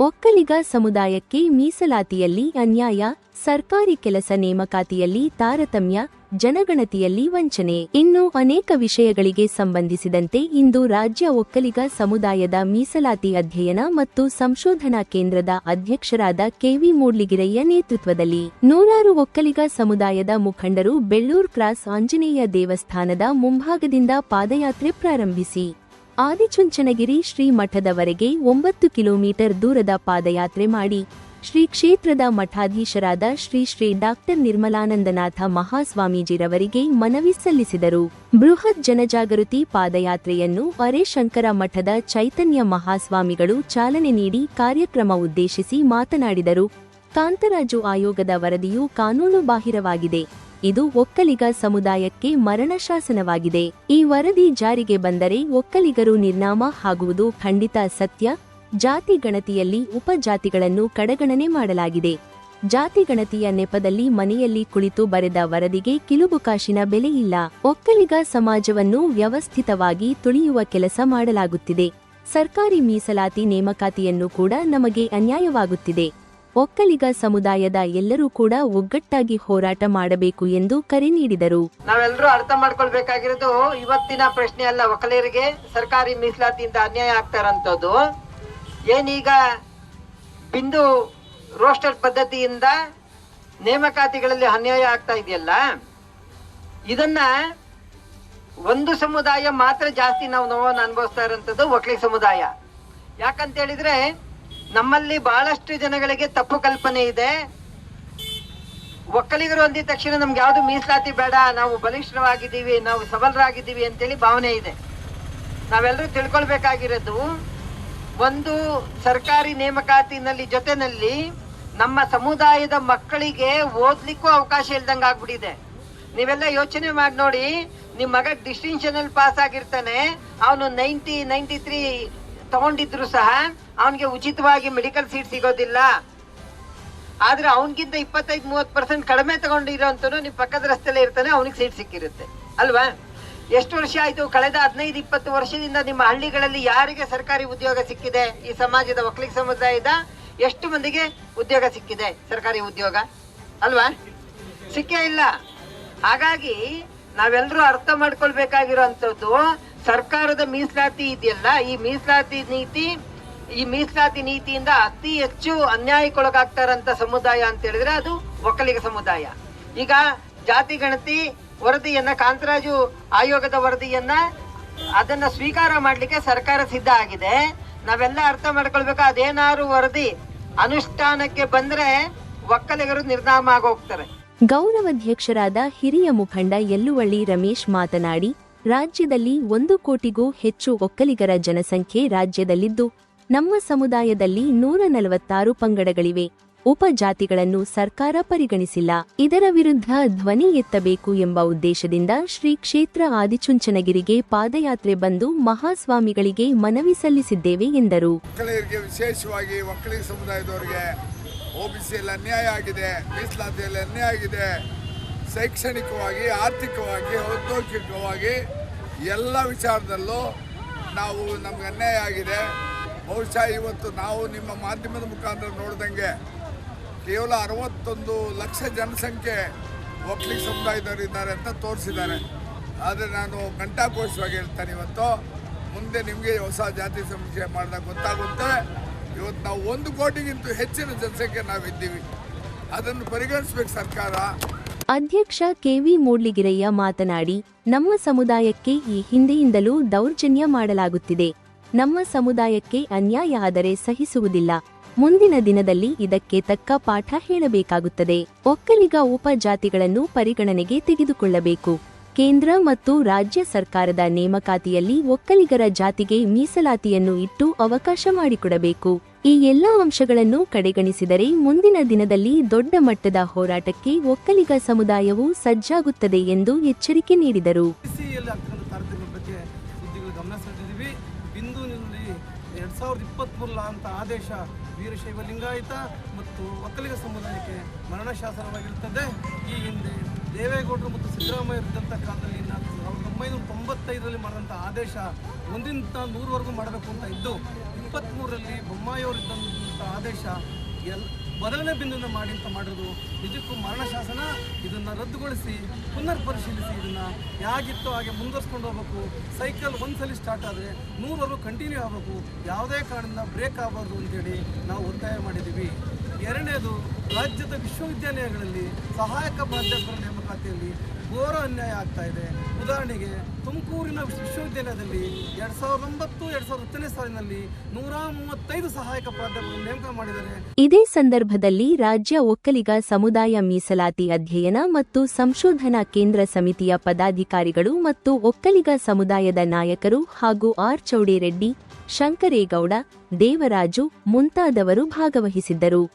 ಒಕ್ಕಲಿಗ ಸಮುದಾಯಕ್ಕೆ ಮೀಸಲಾತಿಯಲ್ಲಿ ಅನ್ಯಾಯ, ಸರ್ಕಾರಿ ಕೆಲಸ ನೇಮಕಾತಿಯಲ್ಲಿ ತಾರತಮ್ಯ, ಜನಗಣತಿಯಲ್ಲಿ ವಂಚನೆ. ಇನ್ನು ಅನೇಕ ವಿಷಯಗಳಿಗೆ ಸಂಬಂಧಿಸಿದಂತೆ ಇಂದು ರಾಜ್ಯ ಒಕ್ಕಲಿಗ ಸಮುದಾಯದ ಮೀಸಲಾತಿ ಅಧ್ಯಯನ ಮತ್ತು ಸಂಶೋಧನಾ ಕೇಂದ್ರದ ಅಧ್ಯಕ್ಷರಾದ ಕೆವಿ ಮೂಡ್ಲಿಗಿರಯ್ಯ ನೇತೃತ್ವದಲ್ಲಿ. ನೂರಾರು ಒಕ್ಕಲಿಗ ಸಮುದಾಯದ ಮುಖಂಡರು ಬೆಳ್ಳೂರ್ ಕ್ರಾಸ್ ಆಂಜನೇಯ ದೇವಸ್ಥಾನದ ಮುಂಭಾಗದಿಂದ ಪಾದಯಾತ್ರೆ ಪ್ರಾರಂಭಿಸಿ. ಆದಿಚುಂಚನಗಿರಿ ಶ್ರೀ ಮಠದವರೆಗೆ ಒಂಬತ್ತು ಕಿಲೋಮೀಟರ್ ದೂರದ ಪಾದಯಾತ್ರೆ ಮಾಡಿ, ಶ್ರೀ ಕ್ಷೇತ್ರದ ಮಠಾಧೀಶರಾದ ಶ್ರೀ ಶ್ರೀ ಡಾಕ್ಟರ್ ನಿರ್ಮಲಾನಂದನಾಥ ಮಹಾಸ್ವಾಮೀಜಿರವರಿಗೆ ಮನವಿ ಸಲ್ಲಿಸಿದರು. ಬೃಹತ್ ಜನಜಾಗೃತಿ ಪಾದಯಾತ್ರೆಯನ್ನು ಅರೆಶಂಕರ ಮಠದ ಚೈತನ್ಯ ಮಹಾಸ್ವಾಮಿಗಳು ಚಾಲನೆ ನೀಡಿ ಕಾರ್ಯಕ್ರಮ ಉದ್ದೇಶಿಸಿ ಮಾತನಾಡಿದರು. ಕಾಂತರಾಜು ಆಯೋಗದ ವರದಿಯು ಕಾನೂನುಬಾಹಿರವಾಗಿದೆ. ಇದು ಒಕ್ಕಲಿಗ ಸಮುದಾಯಕ್ಕೆ ಮರಣ ಶಾಸನವಾಗಿದೆ ಈ ವರದಿ ಜಾರಿಗೆ ಬಂದರೆ ಒಕ್ಕಲಿಗರು ನಿರ್ನಾಮ ಆಗುವುದು ಖಂಡಿತ ಸತ್ಯ. ಜಾತಿ ಗಣತಿಯಲ್ಲಿ ಉಪಜಾತಿಗಳನ್ನು ಕಡೆಗಣನೆ ಮಾಡಲಾಗಿದೆ. ಜಾತಿ ಗಣತಿಯ ನೆಪದಲ್ಲಿ ಮನೆಯಲ್ಲಿ ಕುಳಿತು ಬರೆದ ವರದಿಗೆ ಕಿಲುಬುಕಾಶಿನ ಬೆಲೆಯಿಲ್ಲ ಒಕ್ಕಲಿಗ ಸಮಾಜವನ್ನು ವ್ಯವಸ್ಥಿತವಾಗಿ ತುಳಿಯುವ ಕೆಲಸ ಮಾಡಲಾಗುತ್ತಿದೆ. ಸರ್ಕಾರಿ ಮೀಸಲಾತಿ ನೇಮಕಾತಿಯನ್ನು ಕೂಡ ನಮಗೆ ಅನ್ಯಾಯವಾಗುತ್ತಿದೆ. ಒಕ್ಕಲಿಗ ಸಮುದಾಯದ ಎಲ್ಲರೂ ಕೂಡ ಒಗ್ಗಟ್ಟಾಗಿ ಹೋರಾಟ ಮಾಡಬೇಕು ಎಂದು ಕರೆ ನೀಡಿದರು. ನಾವೆಲ್ಲರೂ ಅರ್ಥ ಮಾಡ್ಕೊಳ್ಬೇಕಾಗಿರೋದು ಇವತ್ತಿನ ಪ್ರಶ್ನೆ ಅಲ್ಲ, ಒಕ್ಕಲಿಗರಿಗೆ ಸರ್ಕಾರಿ ಮೀಸಲಾತಿಯಿಂದ ಅನ್ಯಾಯ ಆಗ್ತಾರಂಥದ್ದು ಏನೀಗ ಬಿಂದು ರೋಸ್ಟರ್ ಪದ್ಧತಿಯಿಂದ ನೇಮಕಾತಿಗಳಲ್ಲಿ ಅನ್ಯಾಯ ಆಗ್ತಾ ಇದೆಯಲ್ಲ, ಇದನ್ನ ಒಂದು ಸಮುದಾಯ ಮಾತ್ರ ಜಾಸ್ತಿ ನಾವು ನೋವನ್ನು ಅನುಭವಿಸ್ತಾ ಇರೋಂಥದ್ದು ಒಕ್ಕಲಿಗ ಸಮುದಾಯ. ಯಾಕಂತ ಹೇಳಿದ್ರೆ ನಮ್ಮಲ್ಲಿ ಬಹಳಷ್ಟು ಜನಗಳಿಗೆ ತಪ್ಪು ಕಲ್ಪನೆ ಇದೆ. ಒಕ್ಕಲಿಗರು ಅಂದಿದ ತಕ್ಷಣ ನಮ್ಗೆ ಯಾವುದು ಮೀಸಲಾತಿ ಬೇಡ, ನಾವು ಬಲಿಷ್ಠವಾಗಿದ್ದೀವಿ, ನಾವು ಸಬಲರಾಗಿದ್ದೀವಿ ಅಂತೇಳಿ ಭಾವನೆ ಇದೆ. ನಾವೆಲ್ಲರೂ ತಿಳ್ಕೊಳ್ಬೇಕಾಗಿರೋದು, ಒಂದು ಸರ್ಕಾರಿ ನೇಮಕಾತಿನಲ್ಲಿ ಜೊತೆನಲ್ಲಿ ನಮ್ಮ ಸಮುದಾಯದ ಮಕ್ಕಳಿಗೆ ಓದ್ಲಿಕ್ಕೂ ಅವಕಾಶ ಇಲ್ದಂಗೆ ಆಗ್ಬಿಟ್ಟಿದೆ. ನೀವೆಲ್ಲ ಯೋಚನೆ ಮಾಡಿ ನೋಡಿ, ನಿಮ್ಮ ಮಗ ಡಿಸ್ಟಿಂಕ್ಷನ್ ಅಲ್ಲಿ ಪಾಸ್ ಆಗಿರ್ತಾನೆ, ಅವನು ನೈಂಟಿ ನೈಂಟಿ ತ್ರೀ ತಗೊಂಡಿದ್ರು ಸಹ ಅವನಿಗೆ ಉಚಿತವಾಗಿ ಮೆಡಿಕಲ್ ಸೀಟ್ ಸಿಗೋದಿಲ್ಲ. ಆದ್ರೆ ಅವನಿಗಿಂತ ಇಪ್ಪತ್ತೈದು, ಮೂವತ್ತು ಪರ್ಸೆಂಟ್ ಕಡಿಮೆ ತಗೊಂಡಿರೋಂಥವ್ನು ನಿಮ್ಮ ಪಕ್ಕದ ರಸ್ತೆಲೇ ಇರ್ತಾನೆ ಅವನಿಗೆ ಸೀಟ್ ಸಿಕ್ಕಿರುತ್ತೆ. ಅಲ್ವಾ? ಎಷ್ಟು ವರ್ಷ ಆಯ್ತು? ಕಳೆದ ಹದಿನೈದು, ಇಪ್ಪತ್ತು ವರ್ಷದಿಂದ ನಿಮ್ಮ ಹಳ್ಳಿಗಳಲ್ಲಿ ಯಾರಿಗೆ ಸರ್ಕಾರಿ ಉದ್ಯೋಗ ಸಿಕ್ಕಿದೆ? ಈ ಸಮಾಜದ ಒಕ್ಕಲಿಗ ಸಮುದಾಯದ ಎಷ್ಟು ಮಂದಿಗೆ ಉದ್ಯೋಗ ಸಿಕ್ಕಿದೆ ಸರ್ಕಾರಿ ಉದ್ಯೋಗ? ಅಲ್ವಾ? ಸಿಕ್ಕೇ ಇಲ್ಲ. ಹಾಗಾಗಿ ನಾವೆಲ್ಲರೂ ಅರ್ಥ ಮಾಡ್ಕೊಳ್ಬೇಕಾಗಿರೋಂಥದ್ದು ಸರ್ಕಾರದ ಮೀಸಲಾತಿ ಇದೆಯಲ್ಲ, ಈ ಮೀಸಲಾತಿ ನೀತಿ, ಈ ಮೀಸಲಾತಿ ನೀತಿಯಿಂದ ಅತಿ ಹೆಚ್ಚು ಅನ್ಯಾಯಕ್ಕೊಳಗಾಗ್ತಾರಂತ ಸಮುದಾಯ ಅಂತ ಹೇಳಿದ್ರೆ ಅದು ಒಕ್ಕಲಿಗ ಸಮುದಾಯ. ಈಗ ಜಾತಿ ಗಣತಿ ವರದಿಯನ್ನ, ಕಾಂತರಾಜು ಆಯೋಗದ ವರದಿಯನ್ನ ಅದನ್ನ ಸ್ವೀಕಾರ ಮಾಡ್ಲಿಕ್ಕೆ ಸರ್ಕಾರ ಸಿದ್ಧ ಆಗಿದೆ. ನಾವೆಲ್ಲ ಅರ್ಥ ಮಾಡ್ಕೊಳ್ಬೇಕು, ಅದೇನಾದ್ರು ವರದಿ ಅನುಷ್ಠಾನಕ್ಕೆ ಬಂದ್ರೆ ಒಕ್ಕಲಿಗರು ನಿರ್ನಾಮ ಆಗೋಗ್ತಾರೆ. ಗೌರವಾಧ್ಯಕ್ಷರಾದ ಹಿರಿಯ ಮುಖಂಡ ಯಲ್ಲುವಳ್ಳಿ ರಮೇಶ್ ಮಾತನಾಡಿ ರಾಜ್ಯದಲ್ಲಿ ಒಂದು ಕೋಟಿಗೂ ಹೆಚ್ಚು ಒಕ್ಕಲಿಗರ ಜನಸಂಖ್ಯೆ ರಾಜ್ಯದಲ್ಲಿದ್ದು, ನಮ್ಮ ಸಮುದಾಯದಲ್ಲಿ ನೂರ ನಲವತ್ತಾರು ಪಂಗಡಗಳಿವೆ. ಉಪಜಾತಿಗಳನ್ನು ಸರ್ಕಾರ ಪರಿಗಣಿಸಿಲ್ಲ. ಇದರ ವಿರುದ್ಧ ಧ್ವನಿ ಎತ್ತಬೇಕು ಎಂಬ ಉದ್ದೇಶದಿಂದ ಶ್ರೀ ಕ್ಷೇತ್ರ ಆದಿಚುಂಚನಗಿರಿಗೆ ಪಾದಯಾತ್ರೆ ಬಂದು ಮಹಾಸ್ವಾಮಿಗಳಿಗೆ ಮನವಿ ಸಲ್ಲಿಸಿದ್ದೇವೆ ಎಂದರು. ಒಕ್ಕಲಿಗರಿಗೆ ವಿಶೇಷವಾಗಿ ಒಕ್ಕಲಿಗ ಸಮುದಾಯದವರಿಗೆ ಅನ್ಯಾಯ ಆಗಿದೆ, ಮೀಸಲಾತಿಯಲ್ಲಿ ಅನ್ಯಾಯ ಆಗಿದೆ. ಶೈಕ್ಷಣಿಕವಾಗಿ, ಆರ್ಥಿಕವಾಗಿ, ಔದ್ಯೋಗಿಕವಾಗಿ ಎಲ್ಲ ವಿಚಾರದಲ್ಲೂ ನಾವು ನಮ್ಗೆ ಅನ್ಯಾಯ ಆಗಿದೆ. ಬಹುಶಃ ಇವತ್ತು ನಾವು ನಿಮ್ಮ ಮಾಧ್ಯಮದ ಮುಖಾಂತರ ನೋಡಿದಂಗೆ ಕೇವಲ ಅರವತ್ತೊಂದು ಲಕ್ಷ ಜನಸಂಖ್ಯೆ ಒಕ್ಕಲಿಗ ಸಮುದಾಯದವರು ಇದ್ದಾರೆ ಅಂತ ತೋರಿಸಿದ್ದಾರೆ. ಆದರೆ ನಾನು ಘಂಟಾಘೋಷವಾಗಿ ಹೇಳ್ತೇನೆ ಇವತ್ತು, ಮುಂದೆ ನಿಮಗೆ ಹೊಸ ಜಾತಿ ಸಮೀಕ್ಷೆ ಮಾಡಿದಾಗ ಗೊತ್ತಾಗುತ್ತೆ. ಇವತ್ತು ನಾವು ಒಂದು ಕೋಟಿಗಿಂತ ಹೆಚ್ಚಿನ ಜನಸಂಖ್ಯೆ ನಾವಿದ್ದೀವಿ. ಅದನ್ನು ಪರಿಗಣಿಸ್ಬೇಕು ಸರ್ಕಾರ. ಅಧ್ಯಕ್ಷ ಕೆವಿ ಮೂಡ್ಲಿಗಿರಯ್ಯ ಮಾತನಾಡಿ, ನಮ್ಮ ಸಮುದಾಯಕ್ಕೆ ಈ ಹಿಂದೆಯಿಂದಲೂ ದೌರ್ಜನ್ಯ ಮಾಡಲಾಗುತ್ತಿದೆ. ನಮ್ಮ ಸಮುದಾಯಕ್ಕೆ ಅನ್ಯಾಯ ಆದರೆ ಸಹಿಸುವುದಿಲ್ಲ. ಮುಂದಿನ ದಿನದಲ್ಲಿ ಇದಕ್ಕೆ ತಕ್ಕ ಪಾಠ ಹೇಳಬೇಕಾಗುತ್ತದೆ. ಒಕ್ಕಲಿಗ ಉಪಜಾತಿಗಳನ್ನು ಪರಿಗಣನೆಗೆ ತೆಗೆದುಕೊಳ್ಳಬೇಕು. ಕೇಂದ್ರ ಮತ್ತು ರಾಜ್ಯ ಸರ್ಕಾರದ ನೇಮಕಾತಿಯಲ್ಲಿ ಒಕ್ಕಲಿಗರ ಜಾತಿಗೆ ಮೀಸಲಾತಿಯನ್ನು ಇಟ್ಟು ಅವಕಾಶ ಮಾಡಿಕೊಡಬೇಕು. ಈ ಎಲ್ಲ ಅಂಶಗಳನ್ನು ಕಡೆಗಣಿಸಿದರೆ ಮುಂದಿನ ದಿನದಲ್ಲಿ ದೊಡ್ಡ ಮಟ್ಟದ ಹೋರಾಟಕ್ಕೆ ಒಕ್ಕಲಿಗ ಸಮುದಾಯವು ಸಜ್ಜಾಗುತ್ತದೆ ಎಂದು ಎಚ್ಚರಿಕೆ ನೀಡಿದರು. ಎರಡು ಸಾವಿರದ ಇಪ್ಪತ್ತ್ಮೂರರ ಅಂತ ಆದೇಶ ವೀರಶೈವ ಲಿಂಗಾಯತ ಮತ್ತು ಒಕ್ಕಲಿಗ ಸಮುದಾಯಕ್ಕೆ ಮರಣ ಶಾಸನವಾಗಿರುತ್ತದೆ ಈ ಹಿಂದೆ ದೇವೇಗೌಡರು ಮತ್ತು ಸಿದ್ದರಾಮಯ್ಯ ಇದ್ದಂಥ ಕಾಲದಲ್ಲಿ ಸಾವಿರದ ಒಂಬೈನೂರ ತೊಂಬತ್ತೈದರಲ್ಲಿ ಮಾಡಿದಂಥ ಆದೇಶ ಒಂದಿಂದ ನೂರವರೆಗೂ ಮಾಡಬೇಕು ಅಂತ ಇದ್ದು ಇಪ್ಪತ್ತ್ಮೂರರಲ್ಲಿ ಬೊಮ್ಮಾಯಿಯವರಿದ್ದಂಥ ಆದೇಶ ಎಲ್ ಬದಲನೆ ಬಿಂದುವನ್ನು ಮಾಡಿ ಅಂತ ಮಾಡಿರೋದು ನಿಜಕ್ಕೂ ಮರಣ ಶಾಸನ? ಇದನ್ನು ರದ್ದುಗೊಳಿಸಿ ಪುನರ್ ಪರಿಶೀಲಿಸಿ ಇದನ್ನು ಯಾಗಿತ್ತೋ ಹಾಗೆ ಮುಂದುವರ್ಸ್ಕೊಂಡು ಹೋಗ್ಬೇಕು. ಸೈಕಲ್ ಒಂದ್ಸಲಿ ಸ್ಟಾರ್ಟ್ ಆದರೆ ನೂರರು ಕಂಟಿನ್ಯೂ ಆಗಬೇಕು. ಯಾವುದೇ ಕಾರಣದಿಂದ ಬ್ರೇಕ್ ಆಗಬಾರ್ದು ಅಂತೇಳಿ ನಾವು ಒತ್ತಾಯ ಮಾಡಿದ್ದೀವಿ. ಎರಡನೇದು ರಾಜ್ಯದ ವಿಶ್ವವಿದ್ಯಾಲಯಗಳಲ್ಲಿ ಸಹಾಯಕ ಪ್ರಾಧ್ಯಾಪಕರ ನೇಮಕಾತಿಯಲ್ಲಿ ಘೋರ ಅನ್ಯಾಯ ಆಗ್ತಾ ಇದೆ. ಉದಾಹರಣೆಗೆ ತುಮಕೂರಿನ ವಿಶ್ವವಿದ್ಯಾಲಯದಲ್ಲಿ ಎರಡು ಸಾವಿರದ ಒಂಬತ್ತು, ಎರಡು ಸಾವಿರದ ಹತ್ತನೇ ಸಾಲಿನಲ್ಲಿ ನೂರ ಮೂವತ್ತೈದು ಸಹಾಯಕ ಪ್ರಾಧ್ಯಾಪಕರು ನೇಮಕ ಮಾಡಿದ್ದಾರೆ. ಇದೇ ಸಂದರ್ಭದಲ್ಲಿ ರಾಜ್ಯ ಒಕ್ಕಲಿಗ ಸಮುದಾಯ ಮೀಸಲಾತಿ ಅಧ್ಯಯನ ಮತ್ತು ಸಂಶೋಧನಾ ಕೇಂದ್ರ ಸಮಿತಿಯ ಪದಾಧಿಕಾರಿಗಳು ಮತ್ತು ಒಕ್ಕಲಿಗ ಸಮುದಾಯದ ನಾಯಕರು ಹಾಗೂ ಆರ್ ಚೌಡೇರೆಡ್ಡಿ, ಶಂಕರೇಗೌಡ, ದೇವರಾಜು ಮುಂತಾದವರು ಭಾಗವಹಿಸಿದ್ದರು.